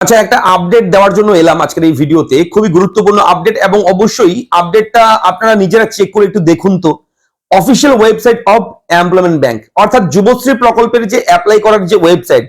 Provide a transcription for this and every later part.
আচ্ছা একটা আপডেট দেওয়ার জন্য এলাম আজকের এই ভিডিওতে। খুবই গুরুত্বপূর্ণ আপডেট এবং অবশ্যই আপডেটটা আপনারা নিজেরা চেক করে একটু দেখুন তো। Official website of employment bank অর্থাৎ যুবশ্রী প্রকল্পের যে অ্যাপ্লাই করার যে ওয়েবসাইট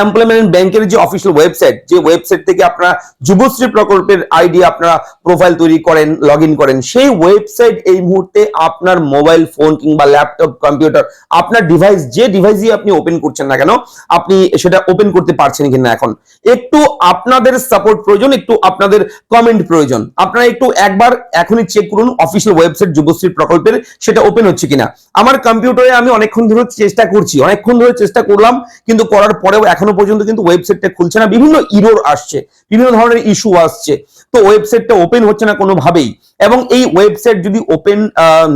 এমপ্লয়মেন্ট ব্যাংকের যে অফিসিয়াল ওয়েবসাইট যে ওয়েবসাইট থেকে আপনারা যুবশ্রী প্রকল্পের আইডি আপনারা প্রোফাইল তৈরি করেন লগ করেন, সেই ওয়েবসাইট এই মুহূর্তে আপনার মোবাইল ফোন কিংবা ল্যাপটপ কম্পিউটার আপনার ডিভাইস যে ডিভাইসই আপনি ওপেন করছেন না কেন, আপনি সেটা ওপেন করতে পারছেন কিনা এখন। একটু আপনাদের সাপোর্ট প্রয়োজন, একটু আপনাদের কমেন্ট প্রয়োজন। আপনারা একটু একবার এখনই চেক করুন অফিসিয়াল ওয়েবসাইট যুবশ্রী প্রকল্পের সেটা ওপেন হচ্ছে কিনা। আমার কম্পিউটারে আমি অনেকক্ষণ ধরে চেষ্টা করছি, অনেকক্ষণ ধরে চেষ্টা করলাম, কিন্তু করার পরেও এখনও পর্যন্ত কিন্তু ওয়েবসাইটটা খুলছে না। বিভিন্ন ইরোর আসছে, বিভিন্ন ধরনের ইস্যু আসছে। তো ওয়েবসাইটটা ওপেন হচ্ছে না কোনোভাবেই। এবং এই ওয়েবসাইট যদি ওপেন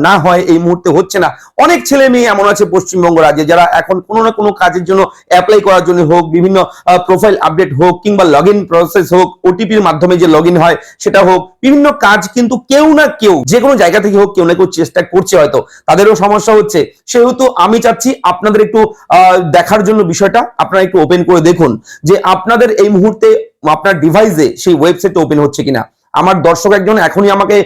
না হয়, এই মুহূর্তে হচ্ছে না। অনেক ছেলে মেয়ে এমন আছে পশ্চিমবঙ্গ রাজ্যে, যারা এখন কোনো না কোনো কাজের জন্য অ্যাপ্লাই করার জন্য হোক, বিভিন্ন প্রোফাইল আপডেট হোক, কিংবা লগ প্রসেস হোক ওটিপির মাধ্যমে যে লগ হয়, সেটা হোক, বিভিন্ন কাজ কিন্তু কেউ না কেউ, যে কোনো জায়গা থেকে হোক, কেউ না কেউ চেষ্টা করছে হয়তো। তাদেরও সমস্যা হচ্ছে। সেহেতু আমি চাচ্ছি আপনাদের একটু দেখার জন্য বিষয়টা। আপনারা একটু ওপেন করে দেখুন যে আপনাদের এই মুহূর্তে আপনার ডিভাইসে সেই ওয়েবসাইটটা ওপেন হচ্ছে কিনা। আমার দর্শক একজন এখনই আমাকে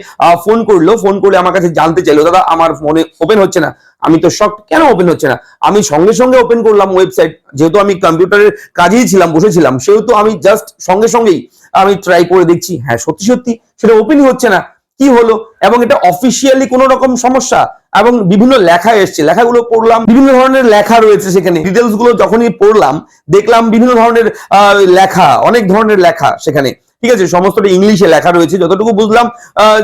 ফোন করল ফোন করে আমার কাছে জানতে চাইলো, দাদা, আমার ফোনে ওপেন হচ্ছে না। আমি তো শক কেন ওপেন হচ্ছে না? আমি সঙ্গে সঙ্গে ওপেন করলাম ওয়েবসাইট যেহেতু আমি কম্পিউটারের কাজেই ছিলাম, বসেছিলাম, সেহেতু আমি জাস্ট সঙ্গে সঙ্গেই আমি ট্রাই করে দেখছি। হ্যাঁ সত্যি সত্যি সেটা ওপেনই হচ্ছে না। কি হলো? এবং এটা অফিসিয়ালি কোনো রকম সমস্যা? এবং বিভিন্ন লেখা এসছে। লেখাগুলো পড়লাম, বিভিন্ন ধরনের লেখা রয়েছে সেখানে। ডিটেলসগুলো যখনই পড়লাম, দেখলাম বিভিন্ন ধরনের লেখা, অনেক ধরনের লেখা সেখানে। ঠিক আছে? সমস্তটা ইংলিশে লেখা রয়েছে। যতটুকু বুঝলাম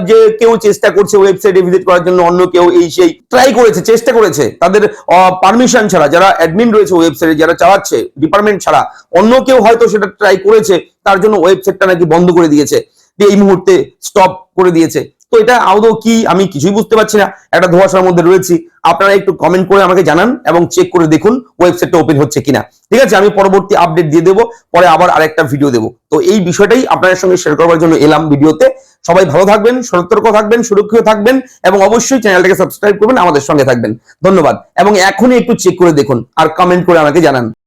যে কেউ চেষ্টা করছে ওয়েবসাইটে ভিজিট করার জন্য, অন্য কেউ এই সেই ট্রাই করেছে, চেষ্টা করেছে। তাদের পারমিশন ছাড়া, যারা অ্যাডমিন রয়েছে ওয়েবসাইটে যারা চালাচ্ছে ডিপার্টমেন্ট ছাড়া, অন্য কেউ হয়তো সেটা ট্রাই করেছে, তার জন্য ওয়েবসাইটটা নাকি বন্ধ করে দিয়েছে। এই মুহূর্তে স্টপ করে দিয়েছে। তো এটা আদৌ কি আমি কিছুই বুঝতে পারছি না। একটা ধোয়াশার মধ্যে রয়েছি। আপনারা একটু কমেন্ট করে আমাকে জানান এবং চেক করে দেখুন ওয়েবসাইটটা ওপেন হচ্ছে কিনা। ঠিক আছে? আমি পরবর্তী আপডেট দিয়ে দেবো, পরে আবার আরেকটা ভিডিও দেবো। তো এই বিষয়টাই আপনাদের সঙ্গে শেয়ার করার জন্য এলাম ভিডিওতে সবাই ভালো থাকবেন, সতর্ক থাকবেন, সুরক্ষিত থাকবেন এবং অবশ্যই চ্যানেলটাকে সাবস্ক্রাইব করবেন, আমাদের সঙ্গে থাকবেন। ধন্যবাদ। এবং এখনই একটু চেক করে দেখুন আর কমেন্ট করে আমাকে জানান।